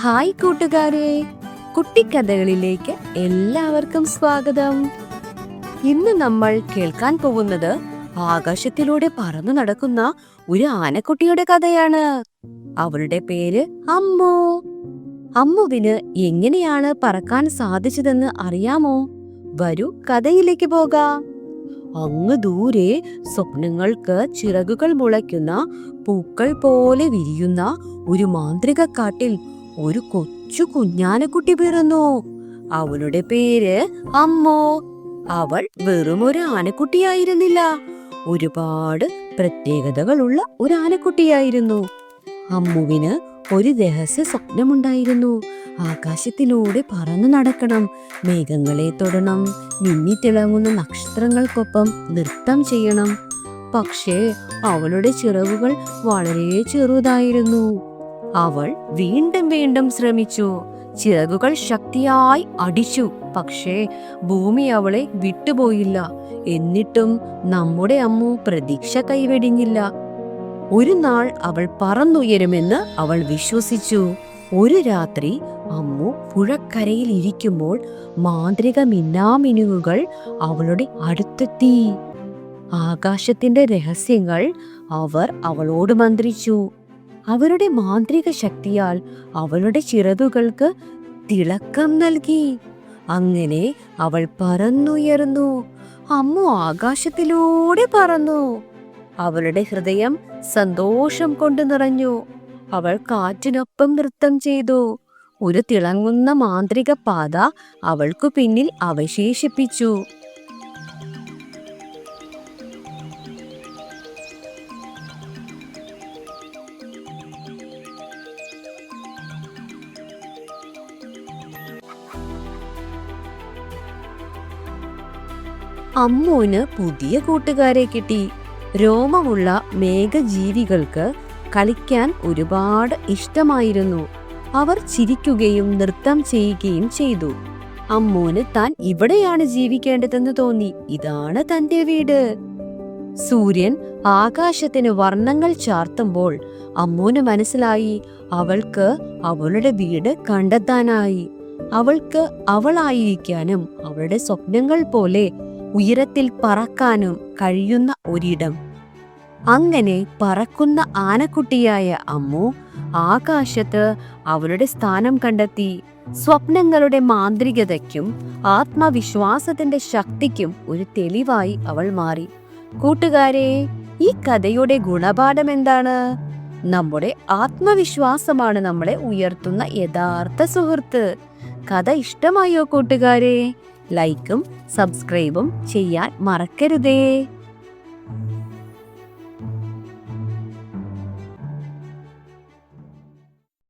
Hi കൂട്ടുകാരെ. കുട്ടിക്കഥകളിലേക്ക് എല്ലാവർക്കും സ്വാഗതം. ഇന്ന് നമ്മൾ കേൾക്കാൻ പോകുന്നത് ആകാശത്തിലൂടെ പറന്നു നടക്കുന്ന ഒരു ആനക്കുട്ടിയുടെ കഥയാണ്. അവളുടെ പേര് അമ്മു. അമ്മുവിന് എങ്ങനെയാണ് പറക്കാൻ സാധിച്ചതെന്ന് അറിയാമോ? വരൂ കഥയിലേക്ക് പോകാം. അങ്ങ് ദൂരെ സ്വപ്നങ്ങൾക്ക് ചിറകുകൾ മുളയ്ക്കുന്ന പൂക്കൾ പോലെ വിരിയുന്ന ഒരു മാന്ത്രിക കാട്ടിൽ ഒരു കൊച്ചു കുഞ്ഞാനക്കുട്ടി പിറന്നു. അവളുടെ പേര് അമ്മോ. അവൾ വെറും ഒരു ആനക്കുട്ടിയായിരുന്നില്ല. ഒരുപാട് പ്രത്യേകതകളുള്ള ഒരു ആനക്കുട്ടിയായിരുന്നു. അമ്മുവിന് ഒരു രഹസ്യ സ്വപ്നമുണ്ടായിരുന്നു. ആകാശത്തിലൂടെ പറന്നു നടക്കണം മേഘങ്ങളെ തൊടണം മിന്നി മിന്നിത്തിളങ്ങുന്ന നക്ഷത്രങ്ങൾക്കൊപ്പം നൃത്തം ചെയ്യണം. പക്ഷേ അവളുടെ ചിറകുകൾ വളരെ ചെറുതായിരുന്നു. അവൾ വീണ്ടും വീണ്ടും ശ്രമിച്ചു. ചിറകുകൾ ശക്തിയായി അടിച്ചു. പക്ഷേ ഭൂമി അവളെ വിട്ടുപോയില്ല. എന്നിട്ടും നമ്മുടെ അമ്മു പ്രതീക്ഷ കൈവെടിഞ്ഞില്ല. ഒരു നാൾ അവൾ പറന്നുയരുമെന്ന് അവൾ വിശ്വസിച്ചു. ഒരു രാത്രി അമ്മു പുഴക്കരയിൽ ഇരിക്കുമ്പോൾ മാന്ത്രിക മിന്നാമിനുകൾ അവളുടെ അടുത്തെത്തി. ആകാശത്തിന്റെ രഹസ്യങ്ങൾ അവർ അവളോട് മന്ത്രിച്ചു. അവരുടെ മാന്ത്രിക ശക്തിയാൽ അവളുടെ ചിറകുകൾക്ക് തിളക്കം നൽകി. അങ്ങനെ അവൾ പറന്നുയർന്നു. അമ്മു ആകാശത്തിലൂടെ പറന്നു. അവളുടെ ഹൃദയം സന്തോഷം കൊണ്ട് നിറഞ്ഞു. അവൾ കാറ്റിനൊപ്പം നൃത്തം ചെയ്തു. ഒരു തിളങ്ങുന്ന മാന്ത്രിക പാത അവൾക്കു പിന്നിൽ അവശേഷിപ്പിച്ചു. അമ്മുവിന് പുതിയ കൂട്ടുകാരെ കിട്ടി. രോമമുള്ള മേഘജീവികൾക്ക് കളിക്കാൻ ഒരുപാട് ഇഷ്ടമായിരുന്നു. അവർ ചിരിക്കുകയും നൃത്തം ചെയ്യുകയും ചെയ്തു. അമ്മൂന് താൻ ഇവിടെയാണ് ജീവിക്കേണ്ടതെന്ന് തോന്നി. ഇതാണ് തന്റെ വീട്. സൂര്യൻ ആകാശത്തിന് വർണങ്ങൾ ചാർത്തുമ്പോൾ അമ്മൂന് മനസ്സിലായി. അവൾക്ക് അവളുടെ വീട് കണ്ടെത്താനായി. അവൾക്ക് അവളായിരിക്കാനും അവളുടെ സ്വപ്നങ്ങൾ പോലെ ഉയരത്തിൽ പറക്കാനും കഴിയുന്ന ഒരിടം. അങ്ങനെ പറക്കുന്ന ആനക്കുട്ടിയായ അമ്മു ആകാശത്ത് അവളുടെ സ്ഥാനം കണ്ടെത്തി സ്വപ്നങ്ങളുടെ മാന്ത്രികതയ്ക്കും ആത്മവിശ്വാസത്തിന്റെ ശക്തിക്കും ഒരു തെളിവായി അവൾ മാറി. കൂട്ടുകാരെ ഈ കഥയുടെ ഗുണപാഠം എന്താണ്? നമ്മുടെ ആത്മവിശ്വാസമാണ് നമ്മളെ ഉയർത്തുന്ന യഥാർത്ഥ സുഹൃത്ത്. കഥ ഇഷ്ടമായോ കൂട്ടുകാരെ? ലൈക്കും സബ്സ്ക്രൈബും ചെയ്യാൻ മറക്കരുതേ.